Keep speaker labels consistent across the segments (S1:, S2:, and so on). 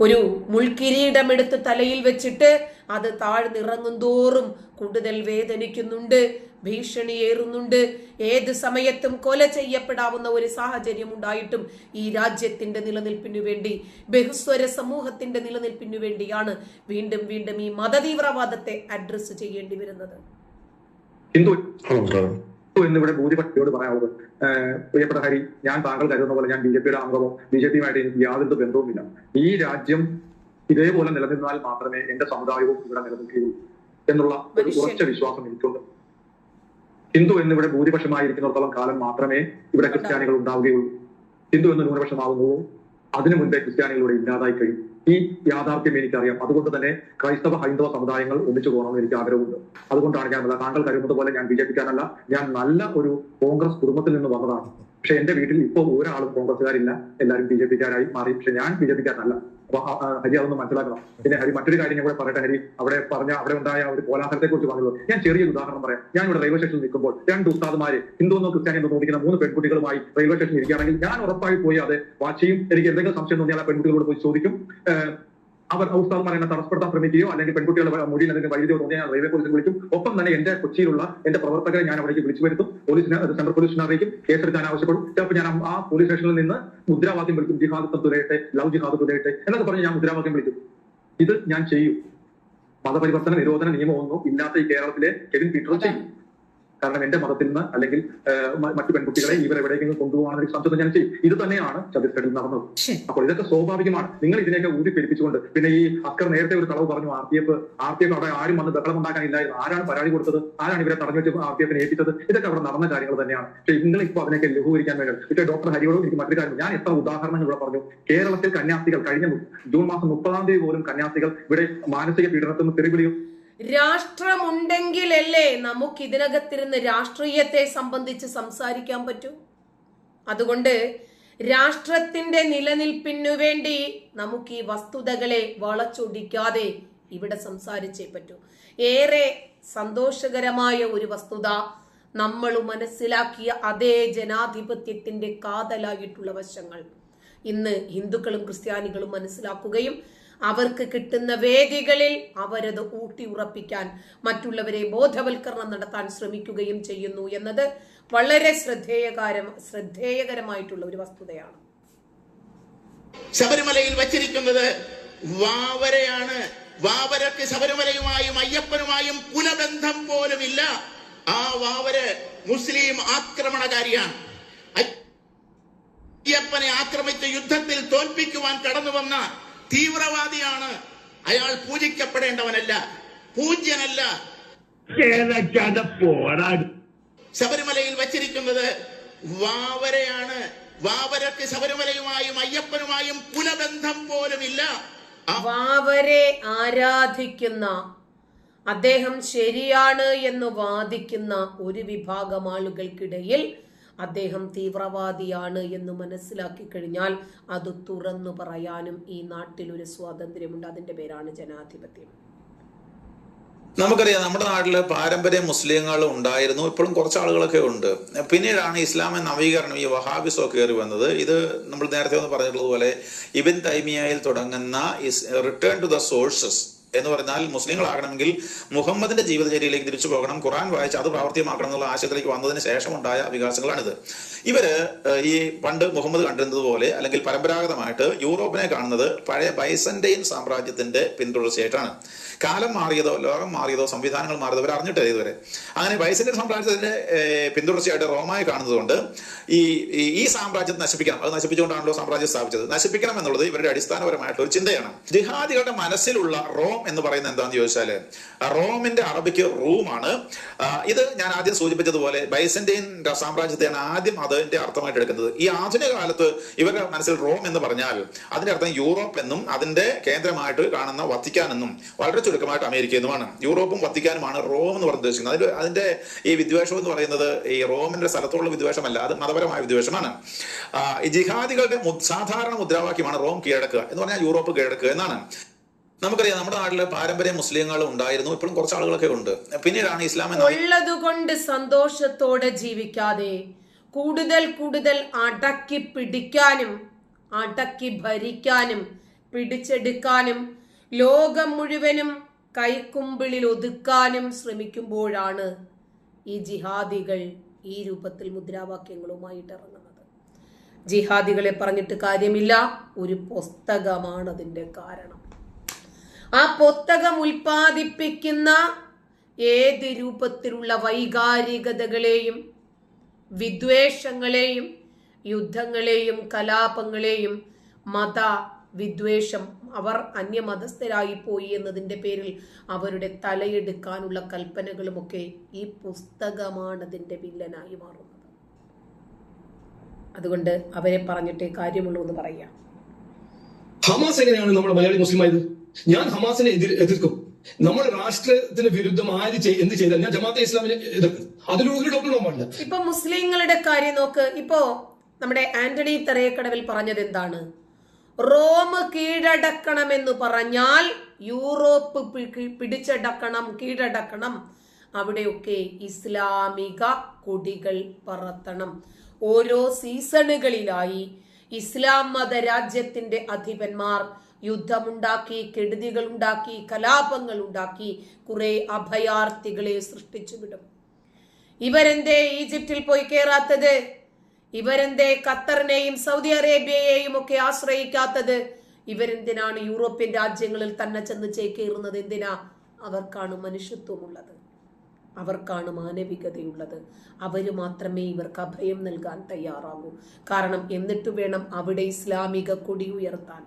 S1: ഒരു മുൾക്കിരീടമെടുത്ത് തലയിൽ വെച്ചിട്ട് അത് താഴ്ന്നിറങ്ങും തോറും കൂടുതൽ വേദനിക്കുന്നുണ്ട് ഭീഷണിയേറുന്നുണ്ട് ഏത് സമയത്തും കൊല ചെയ്യപ്പെടാവുന്ന ഒരു സാഹചര്യം ഉണ്ടായിട്ടും ഈ രാജ്യത്തിന്റെ നിലനിൽപ്പിനു വേണ്ടി ബഹുസ്വര സമൂഹത്തിന്റെ നിലനിൽപ്പിനു വേണ്ടിയാണ് വീണ്ടും വീണ്ടും ഈ മതതീവ്രവാദത്തെ അഡ്രസ്സ് ചെയ്യേണ്ടി വരുന്നത്.
S2: എന്നിവിടെ ഭൂരിപക്ഷത്തോട് പറയാനുള്ളത് പ്രിയപ്പെട്ട ഹരി ഞാൻ താങ്കൾ കരുതുന്ന പോലെ ഞാൻ ബി ജെ പിയുടെ അംഗമോ ബി ജെ പിയുമായിട്ട് എനിക്ക് യാതൊരു ബന്ധവുമില്ല. ഈ രാജ്യം ഇതേപോലെ നിലനിന്നാൽ മാത്രമേ എന്റെ സമുദായവും ഇവിടെ നിലനിൽക്കുകയുള്ളൂ എന്നുള്ള ഒരു. ഉറച്ച വിശ്വാസം എനിക്കുണ്ട്. ഹിന്ദു എന്നിവിടെ ഭൂരിപക്ഷമായിരിക്കുന്നിടത്തോളം കാലം മാത്രമേ ഇവിടെ ക്രിസ്ത്യാനികൾ ഉണ്ടാവുകയുള്ളൂ. ഹിന്ദു എന്ന് ന്യൂനപക്ഷമാകുന്നുവോ അതിനു മുൻപേ ക്രിസ്ത്യാനികളിവിടെ ഇല്ലാതായി കഴിയും. ഈ യാഥാർത്ഥ്യം എനിക്കറിയാം. അതുകൊണ്ട് തന്നെ ക്രൈസ്തവ ഹൈന്ദവ സമുദായങ്ങൾ ഒന്നിച്ചു പോകണമെന്ന് എനിക്ക് ആഗ്രഹമുണ്ട്. അതുകൊണ്ടാണ് ഞാൻ താങ്കൾ കരുതുന്നത് പോലെ ഞാൻ ബി ജെ ഞാൻ നല്ല ഒരു കോൺഗ്രസ് കുടുംബത്തിൽ നിന്ന് വന്നതാണ്. പക്ഷെ എന്റെ വീട്ടിൽ ഇപ്പോൾ ഒരാളും കോൺഗ്രസ്സുകാരില്ല. എല്ലാവരും ബി ജെ പിക്കാരായി മാറി. പക്ഷെ ഞാൻ ബി ജെ പിക്കാരനല്ല. അപ്പൊ ഹരി അതൊന്ന് മനസ്സിലാക്കണം. പിന്നെ ഹരി മറ്റൊരു കാര്യം ഞാൻ കൂടെ പറയട്ടെ ഹരി? അവിടെ പറഞ്ഞ അവിടെ ഉണ്ടായ ഒരു കോലാഹലത്തെ കുറിച്ച് പറഞ്ഞത്. ഞാൻ ചെറിയൊരു ഉദാഹരണം പറയാം. ഞാൻ ഇവിടെ റെയിൽവേ സ്റ്റേഷനിൽ നിൽക്കുമ്പോൾ രണ്ട് ഉസ്താദ്മാര് ഹിന്ദു എന്നോ ക്രിസ്ത്യാനി എന്നോ നോക്കുന്ന മൂന്ന് പെൺകുട്ടികളുമായി റെയിൽവേ സ്റ്റേഷനിൽ ഇരിക്കുകയാണെങ്കിൽ ഞാൻ ഉറപ്പായി പോയി അത് വാച്ചയും എനിക്ക് എന്തെങ്കിലും സംശയം തോന്നിയാൽ ആ പെൺകുട്ടികളോട് പോയി ചോദിക്കും. അവർ ഉസ്താദ്മാർ എന്നെ തടസ്സപ്പെടുത്താൻ ശ്രമിക്കുകയോ അല്ലെങ്കിൽ പെൺകുട്ടികളുടെ മുടിയിൽ അല്ലെങ്കിൽ വൈദ്യുതി തോന്നിയാൽ റെയിൽവേ പോലീസിനെ വിളിക്കും. ഒപ്പം തന്നെ എന്റെ കൊച്ചിയിലുള്ള എന്റെ പ്രവർത്തകരെ ഞാൻ അവിടേക്ക് വിളിച്ചു വരുത്തും. പോലീസിനെ സെൻട്രൽ പോലീസിനെ അറിയിക്കും. കേസെടുക്കാൻ ആവശ്യപ്പെടും. ചിലപ്പോൾ ഞാൻ ആ പോലീസ് സ്റ്റേഷനിൽ നിന്ന് മുദ്രാവാക്യം വിളിക്കും. ജിഹാദ് തുരയട്ടെ ലവ് ജിഹാദ് തുരയട്ടെ എന്നൊക്കെ പറഞ്ഞ് ഞാൻ മുദ്രാവാക്യം വിളിക്കും. ഇത് ഞാൻ ചെയ്യും. മതപരിവർത്തന നിരോധന നിയമമൊന്നും ഇല്ലാത്ത ഈ കേരളത്തിലെ കെവിൻ പീറ്റർ ചെയ്യും. കാരണം എന്റെ മതത്തിൽ നിന്ന് അല്ലെങ്കിൽ മറ്റു പെൺകുട്ടികളെ ഇവർ എവിടെയെങ്കിലും കൊണ്ടുപോകാനുള്ള ഒരു സംശയം ഞാൻ ചെയ്യും. ഇത് തന്നെയാണ് ഛത്തീസ്ഗഡിൽ നടന്നത്. അപ്പോൾ ഇതൊക്കെ സ്വാഭാവികമാണ്. നിങ്ങൾ ഇതിനെയൊക്കെ ഊതി പെരുപ്പിച്ചുകൊണ്ട് പിന്നെ ഈ അക്കർ നേരത്തെ ഒരു കളവ് പറഞ്ഞു R P F R P F അവിടെ ആരും വന്ന് ബഹളം ഉണ്ടാക്കാനില്ലായിരുന്നു ആരാണ് പരാതി കൊടുത്തത്? ആരാണ് ഇവരെ തടഞ്ഞു വെച്ച് ആർ പി എഫിനെ ഏൽപ്പിച്ചത്? ഇതൊക്കെ അവിടെ നടന്ന കാര്യങ്ങൾ തന്നെയാണ്. പക്ഷേ നിങ്ങൾ ഇപ്പോൾ അതിനൊക്കെ ലഘൂകരിക്കാൻ വേണ്ടി പക്ഷേ ഡോക്ടർ ഹരിയോടും എനിക്ക് മറ്റൊരു കാര്യം ഞാൻ എത്ര ഉദാഹരണങ്ങൾ ഇവിടെ പറഞ്ഞു. കേരളത്തിൽ കന്യാസ്ത്രീകൾ കഴിഞ്ഞ ജൂൺ മാസം മുപ്പതാം തീയതി പോലും കന്യാസ്ത്രീകൾ ഇവിടെ മാനസിക പീഡനത്തിൽ നിന്ന് തെറിവിളിയും
S1: രാഷ്ട്രമുണ്ടെങ്കിലല്ലേ നമുക്ക് ഇതിനകത്തിരുന്ന് രാഷ്ട്രീയത്തെ സംബന്ധിച്ച് സംസാരിക്കാൻ പറ്റൂ? അതുകൊണ്ട് രാഷ്ട്രത്തിന്റെ നിലനിൽപ്പിനു വേണ്ടി നമുക്ക് ഈ വസ്തുതകളെ വളച്ചൊടിക്കാതെ ഇവിടെ സംസാരിച്ചേ പറ്റൂ. ഏറെ സന്തോഷകരമായ ഒരു വസ്തുത നമ്മൾ മനസ്സിലാക്കിയ അതേ ജനാധിപത്യത്തിന്റെ കാതലായിട്ടുള്ള വശങ്ങൾ ഇന്ന് ഹിന്ദുക്കളും ക്രിസ്ത്യാനികളും മനസ്സിലാക്കുകയും അവർക്ക് കിട്ടുന്ന വേദികളിൽ അവരത് ഊട്ടി ഉറപ്പിക്കാൻ മറ്റുള്ളവരെ ബോധവൽക്കരണം നടത്താൻ ശ്രമിക്കുകയും ചെയ്യുന്നു എന്നത് വളരെ ശ്രദ്ധേയകാരം ശ്രദ്ധേയകരമായിട്ടുള്ള ഒരു വസ്തുതയാണ്.
S3: ശബരിമലയിൽ വച്ചിരിക്കുന്നത് വാവരയാണ്. വാവരക്ക് ശബരിമലയുമായും അയ്യപ്പനുമായും കുലബന്ധം ഇല്ല ആ വാവര് മുസ്ലിം ആക്രമണകാരിയാണ്. അയ്യപ്പനെ ആക്രമിച്ച് യുദ്ധത്തിൽ തോൽപ്പിക്കുവാൻ കടന്നു വന്ന തീവ്രവാദിയാണ്. അയാൾ പൂജിക്കപ്പെടേണ്ടവനല്ല പൂജ്യനല്ല. ശബരിമലയിൽ വച്ചിരിക്കുന്നത് വാവരയാണ്. വാവരക്ക് ശബരിമലയുമായും അയ്യപ്പനുമായും കുലബന്ധം പോലും ഇല്ല
S1: വാവരെ ആരാധിക്കുന്ന അദ്ദേഹം ശരിയാണ് എന്ന് വാദിക്കുന്ന ഒരു വിഭാഗം ആളുകൾക്കിടയിൽ അദ്ദേഹം തീവ്രവാദിയാണ് എന്ന് മനസ്സിലാക്കി കഴിഞ്ഞാൽ അത് തുറന്നു പറയാനും ഈ നാട്ടിൽ ഒരു സ്വാതന്ത്ര്യമുണ്ട്. അതിന്റെ പേരാണ് ജനാധിപത്യം.
S4: നമുക്കറിയാം നമ്മുടെ നാട്ടിൽ പാരമ്പര്യ മുസ്ലിങ്ങൾ ഉണ്ടായിരുന്നു. ഇപ്പോഴും കുറച്ച് ആളുകളൊക്കെ ഉണ്ട്. പിന്നീടാണ് ഇസ്ലാമിക നവീകരണം ഈ വഹാബിസോ കയറി വന്നത്. ഇത് നമ്മൾ നേരത്തെ ഒന്ന് പറഞ്ഞിട്ടുള്ളതുപോലെ ഇബിൻ തൈമിയയിൽ തുടങ്ങുന്ന റിട്ടേൺ ടു ദ സോഴ്സസ് എന്ന് പറഞ്ഞാൽ മുസ്ലിങ്ങളാകണമെങ്കിൽ മുഹമ്മദിന്റെ ജീവിതചര്യയിലേക്ക് തിരിച്ചു പോകണം ഖുറാൻ വായിച്ച് അത് പ്രാവർത്തികമാക്കണം എന്നുള്ള ആശയത്തിലേക്ക് വന്നതിന് ശേഷം ഉണ്ടായ വികാസങ്ങളാണിത്. ഇവർ ഈ പണ്ട് മുഹമ്മദ് കണ്ടിരുന്നത് പോലെ അല്ലെങ്കിൽ പരമ്പരാഗതമായിട്ട് യൂറോപ്പിനെ കാണുന്നത് പഴയ ബൈസന്റൈൻ സാമ്രാജ്യത്തിന്റെ പിന്തുടർച്ചയായിട്ടാണ്. കാലം മാറിയതോ ലോകം മാറിയതോ സംവിധാനങ്ങൾ മാറിയതോ അവർ അറിഞ്ഞിട്ടില്ല ഇതുവരെ. അങ്ങനെ ബൈസന്റൈൻ സാമ്രാജ്യത്തിന്റെ പിന്തുടർച്ചയായിട്ട് റോമായി കാണുന്നതുകൊണ്ട് ഈ- ഈ സാമ്രാജ്യത്തെ നശിപ്പിക്കണം. അത് നശിപ്പിച്ചുകൊണ്ടാണല്ലോ സാമ്രാജ്യം സ്ഥാപിച്ചത്. നശിപ്പിക്കണം എന്നുള്ളത് ഇവരുടെ അടിസ്ഥാനപരമായിട്ടുള്ള ഒരു ചിന്തയാണ്. ജിഹാദികളുടെ മനസ്സിലുള്ള റോം എന്ന് പറയുന്നത് എന്താണെന്ന് ചോദിച്ചാൽ റോമിന്റെ അറബിക്ക് റൂമാണ് ഇത് ഞാൻ ആദ്യം സൂചിപ്പിച്ചതുപോലെ ബൈസന്റൈൻ സാമ്രാജ്യത്തെയാണ് ആദ്യം അതിന്റെ അർത്ഥമായിട്ട് എടുക്കുന്നത്. ഈ ആധുനിക കാലത്ത് ഇവരുടെ മനസ്സിൽ റോം എന്ന് പറഞ്ഞാൽ അതിന്റെ അർത്ഥം യൂറോപ്പ് എന്നും അതിന്റെ കേന്ദ്രമായിട്ട് കാണുന്ന വത്തിക്കാൻ എന്നും വളരെ ചുരുക്കമായിട്ട് അമേരിക്ക എന്നുമാണ്. യൂറോപ്പും വത്തിക്കാനുമാണ് റോം എന്ന് പറഞ്ഞ് ഉദ്ദേശിക്കുന്നത്. അതിൽ അതിന്റെ ഈ വിദ്വേഷം എന്ന് പറയുന്നത് ഈ റോമിന്റെ സ്ഥലത്തുള്ള വിദ്വേഷമല്ല അത് മതപരമായ വിദ്വേഷമാണ്. ഈ ജിഹാദികളുടെ സാധാരണ മുദ്രാവാക്യമാണ് റോം കീഴടക്കുക എന്ന് പറഞ്ഞാൽ യൂറോപ്പ് കീഴടക്കുക എന്നാണ്. നമുക്കറിയാം നമ്മുടെ നാട്ടിൽ പാരമ്പര്യ മുസ്ലിങ്ങൾ ഉണ്ടായിരുന്നു. ഇപ്പോഴും കുറച്ച് ആളുകളൊക്കെ ഉണ്ട്. പിന്നീടാണ് ഇസ്ലാം
S1: ഉള്ളതുകൊണ്ട് സന്തോഷത്തോടെ ജീവിക്കാതെ കൂടുതൽ കൂടുതൽ അടക്കി പിടിക്കാനും അടക്കി ഭരിക്കാനും പിടിച്ചെടുക്കാനും ലോകം മുഴുവനും കൈക്കുമ്പിളിൽ ഒതുക്കാനും ശ്രമിക്കുമ്പോഴാണ് ഈ ജിഹാദികൾ ഈ രൂപത്തിൽ മുദ്രാവാക്യങ്ങളുമായിട്ട് ഇറങ്ങുന്നത്. ജിഹാദികളെ പറഞ്ഞിട്ട് കാര്യമില്ല. ഒരു പുസ്തകമാണ് അതിന്റെ കാരണം. ആ പുസ്തകം ഉൽപ്പാദിപ്പിക്കുന്ന ഏത് രൂപത്തിലുള്ള വൈകാരികതകളെയും വിദ്വേഷങ്ങളെയും യുദ്ധങ്ങളെയും കലാപങ്ങളെയും മത വിദ്വേഷം അവർ അന്യമതസ്ഥരായി പോയി എന്നതിന്റെ പേരിൽ അവരുടെ തലയെടുക്കാനുള്ള കൽപ്പനകളുമൊക്കെ ഈ പുസ്തകമാണ് അതിന്റെ വില്ലനായി മാറുന്നത്. അതുകൊണ്ട് അവരെ പറഞ്ഞിട്ടേ കാര്യമുള്ളൂ എന്ന് പറയാം
S5: ഹമാസ് എങ്ങനെയാണ് നമ്മുടെ മലയാളി മുസ്ലിം ആയത്? ഞാൻ ഹമാസിനെ എതിർ എതിർക്കും. നമ്മുടെ രാഷ്ട്രത്തിന് വിരുദ്ധം ആര് എന്ത് ചെയ്താൽ ഞാൻ ജമാഅത്തെ ഇസ്ലാമിനെ എതിർക്കും. അതിലൂടെ ഡോക്ടർ പാടില്ല
S1: ഇപ്പൊ മുസ്ലിങ്ങളുടെ കാര്യം നോക്ക്. ഇപ്പോ നമ്മുടെ ആന്റണി തെറയക്കടവിൽ പറഞ്ഞത് എന്താണ്? റോം കീഴടക്കണമെന്ന് പറഞ്ഞാൽ യൂറോപ്പ് പിടിച്ചടക്കണം കീഴടക്കണം. അവിടെയൊക്കെ ഇസ്ലാമിക കൊടികൾ പറത്തണം. ഓരോ സീസണുകളിലായി ഇസ്ലാം മത രാജ്യത്തിന്റെ അധിപന്മാർ യുദ്ധമുണ്ടാക്കി കെടുതികൾ ഉണ്ടാക്കി കലാപങ്ങൾ ഉണ്ടാക്കി കുറെ അഭയാർത്ഥികളെ സൃഷ്ടിച്ചു വിടും ഇവരെന്തേ ഈജിപ്തിൽ പോയി കയറാത്തത് ഇവരെന്തേ ഖത്തറിനെയും സൗദി അറേബ്യയെയും ഒക്കെ ആശ്രയിക്കാത്തത്? ഇവരെന്തിനാണ് യൂറോപ്യൻ രാജ്യങ്ങളിൽ തന്നെ ചെന്ന് ചേക്കേറുന്നത്? എന്തിനാ? അവർക്കാണ് മനുഷ്യത്വമുള്ളത്. അവർക്കാണ് മാനവികതയുള്ളത്. അവർ മാത്രമേ ഇവർക്ക് അഭയം നൽകാൻ തയ്യാറാകൂ. കാരണം എന്നിട്ട് വേണം അവിടെ ഇസ്ലാമിക കൊടി ഉയർത്താൻ.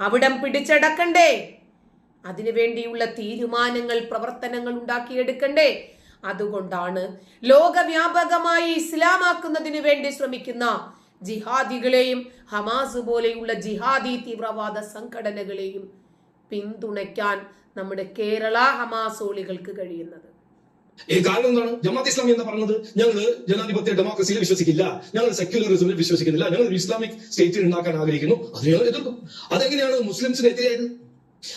S1: അവിടം പിടിച്ചടക്കണ്ടേ. അതിനുവേണ്ടിയുള്ള തീരുമാനങ്ങൾ പ്രവർത്തനങ്ങൾ ഉണ്ടാക്കിയെടുക്കണ്ടേ. അതുകൊണ്ടാണ് ലോകവ്യാപകമായി ഇസ്ലാമാക്കുന്നതിന് വേണ്ടി ശ്രമിക്കുന്ന ജിഹാദികളെയും ഹമാസ് പോലെയുള്ള ജിഹാദി തീവ്രവാദ സംഘടനകളെയും പിന്തുണയ്ക്കാൻ നമ്മുടെ കേരള ഹമാസോളികൾക്ക് കഴിയുന്നത്.
S5: ഈ കാരണം എന്താണ്? ജമാഅത്ത് ഇസ്ലാമി എന്ന് പറയുന്നത് ഞങ്ങൾ ജനാധിപത്യ ഡെമോക്രസിയിൽ വിശ്വസിക്കില്ല. ഞങ്ങൾ സെക്യുലറിസമിൽ വിശ്വസിക്കുന്നില്ല. ഞങ്ങൾ ഇസ്ലാമിക് സ്റ്റേറ്റ് ഉണ്ടാക്കാൻ ആഗ്രഹിക്കുന്നു. അത് ഞങ്ങൾ എതിർക്കും. അതെങ്ങനെയാണ് മുസ്ലിംസിനെതിരായത്?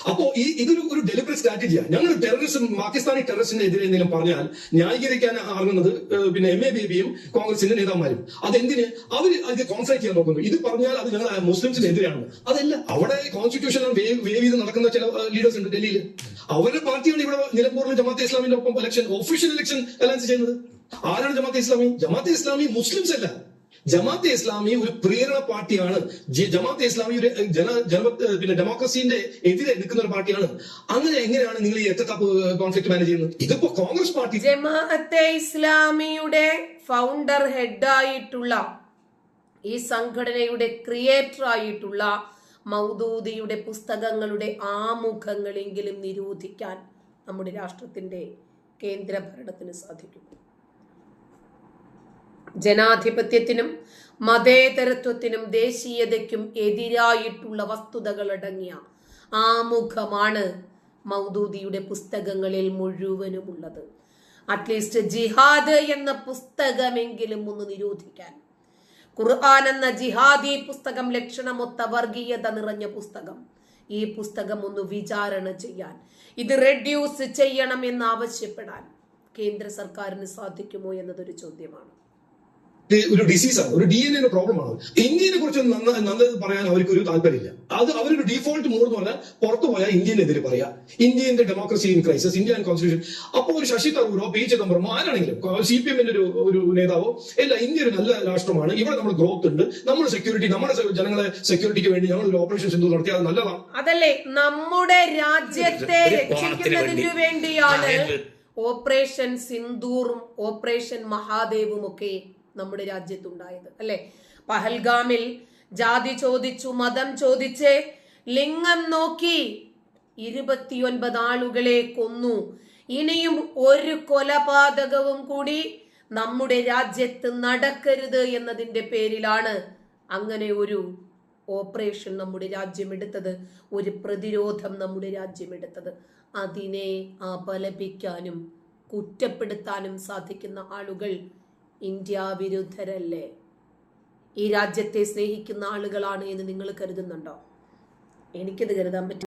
S5: അപ്പോ ഈ ഇതൊരു ഒരു ഡെലിബറേറ്റ് സ്ട്രാറ്റജിയാണ് ഞങ്ങൾ ടെററിസം പാകിസ്ഥാനി ടെററിസ്റ്റിന് എതിരെ എന്തെങ്കിലും പറഞ്ഞാൽ ന്യായീകരിക്കാൻ ആകുന്നത് പിന്നെ എം എ ബേബിയും കോൺഗ്രസിന്റെ നേതാമാരും. അതെന്തിന്? അവർ അത് കോൺസെൻട്രേറ്റ് ചെയ്യാൻ നോക്കുന്നു. ഇത് പറഞ്ഞാൽ അത് ഞങ്ങൾ മുസ്ലിംസിന് എതിരാണ്. അതല്ല അവിടെ കോൺസ്റ്റിറ്റ്യൂഷൻ വേവ് ചെയ്ത് നടക്കുന്ന ചില ലീഡേഴ്സ് ഉണ്ട് ഡൽഹിയിൽ. അവരുടെ പാർട്ടിയാണ് ഇവിടെ നിലമ്പൂരിൽ ജമാഅത്തെ ഇസ്ലാമിന്റെ ഒപ്പം ഇലക്ഷൻ ഒഫീഷ്യൽ ഇലക്ഷൻ അലയൻസ് ചെയ്യുന്നത്. ആരാണ് ജമാഅത്തെ ഇസ്ലാമി? ജമാഅത്തെ ഇസ്ലാമി മുസ്ലിംസ് അല്ല. ജമാഅത്തെ ഇസ്ലാമി ഒരു പ്രേരണ പാർട്ടിയാണ്. ജമാഅത്തെ ഇസ്ലാമി ഒരു ജന ജന പിന്നെ ഡെമോക്രസിന്റെ എതിരെ നിൽക്കുന്ന ഒരു പാർട്ടിയാണ്. അങ്ങനെ എങ്ങനെയാണ് നിങ്ങൾ ഈ എത്ര കപ്പ് കോൺഫ്ലിക്ട് മാനേജ് ചെയ്യുന്നത്? ഇതിപ്പോ കോൺഗ്രസ് പാർട്ടി
S1: ജമാഅത്തെ ഇസ്ലാമിയുടെ ഫൗണ്ടർ ഹെഡായിട്ടുള്ള ഈ സംഘടനയുടെ ക്രിയേറ്റർ ആയിട്ടുള്ള മൗദൂദിയുടെ പുസ്തകങ്ങളുടെ ആമുഖങ്ങളെങ്കിലും നിരോധിക്കാൻ നമ്മുടെ രാഷ്ട്രത്തിന്റെ കേന്ദ്ര ഭരണത്തിന് സാധിക്കും. ജനാധിപത്യത്തിനും മതേതരത്വത്തിനും ദേശീയതയ്ക്കും എതിരായിട്ടുള്ള വസ്തുതകളടങ്ങിയ ആമുഖമാണ് മൗദൂദിയുടെ പുസ്തകങ്ങളിൽ മുഴുവനും ഉള്ളത്. അറ്റ്ലീസ്റ്റ് ജിഹാദ് എന്ന പുസ്തകമെങ്കിലും ഒന്ന് നിരോധിക്കാൻ. ഖുർആൻ എന്ന ജിഹാദി പുസ്തകം ലക്ഷണമൊത്ത വർഗീയത നിറഞ്ഞ പുസ്തകം. ഈ പുസ്തകം ഒന്ന് വിചാരണ ചെയ്യാൻ. ഇത് റെഡ്യൂസ് ചെയ്യണം എന്ന് ആവശ്യപ്പെടാൻ കേന്ദ്ര സർക്കാരിന് സാധിക്കുമോ എന്നതൊരു ചോദ്യമാണ്.
S5: ഒരു ഡിസീസാണ് ഒരു ഡി എൻ എ പ്രോബ്ലമാണ് ഇന്ത്യനെ കുറിച്ച് നല്ലത് പറയാൻ അവർക്ക് ഒരു താല്പര്യമില്ല. അത് അവരൊരു ഡിഫോൾട്ട് മൂഡ് എന്ന് പറഞ്ഞാൽ പുറത്തു പോയാൽ ഇന്ത്യനെതിരെ പറയാ. ഇന്ത്യന്റെ democracy in crisis Indian constitution അപ്പോൾ ഒരു ശശി തരൂരോ പി ചിദംബരമോ ആരാണെങ്കിലും സി പി എമ്മിന്റെ ഒരു ഒരു നേതാവോ ഇല്ല ഇന്ത്യ ഒരു നല്ല രാഷ്ട്രമാണ്. ഇവിടെ നമ്മൾ ഗ്രോത്ത് ഉണ്ട്. നമ്മൾ സെക്യൂരിറ്റി നമ്മുടെ ജനങ്ങളെ സെക്യൂരിറ്റിക്ക് വേണ്ടി ഞങ്ങൾ ഒരു ഓപ്പറേഷൻ സിന്ധു നടത്തി അത് നല്ലതാണ്
S1: അതല്ലേ നമ്മുടെ രാജ്യത്തെ രക്ഷിക്കുന്നതിന് വേണ്ടിയാണ് ഓപ്പറേഷൻ സിന്ദൂറും ഓപ്പറേഷൻ മഹാദേവും ഒക്കെ നമ്മുടെ രാജ്യത്തുണ്ടായത് അല്ലെ? പഹൽഗാമിൽ ജാതി ചോദിച്ചു മതം ചോദിച്ച് ലിംഗം നോക്കി ഇരുപത്തിയൊൻപത് ആളുകളെ കൊന്നു. ഇനിയും ഒരു കൊലപാതകവും കൂടി നമ്മുടെ രാജ്യത്ത് നടക്കരുത് എന്നതിന്റെ പേരിലാണ് അങ്ങനെ ഒരു ഓപ്പറേഷൻ നമ്മുടെ രാജ്യം എടുത്തത് ഒരു പ്രതിരോധം നമ്മുടെ രാജ്യം എടുത്തത് അതിനെ അപലപിക്കാനും കുറ്റപ്പെടുത്താനും സാധിക്കുന്ന ആളുകൾ ഇന്ത്യ വിരുദ്ധരല്ലേ ഈ രാജ്യത്തെ സ്നേഹിക്കുന്ന ആളുകളാണ് എന്ന് നിങ്ങൾ കരുതുന്നുണ്ടോ? എനിക്കത് കരുതാൻ പറ്റും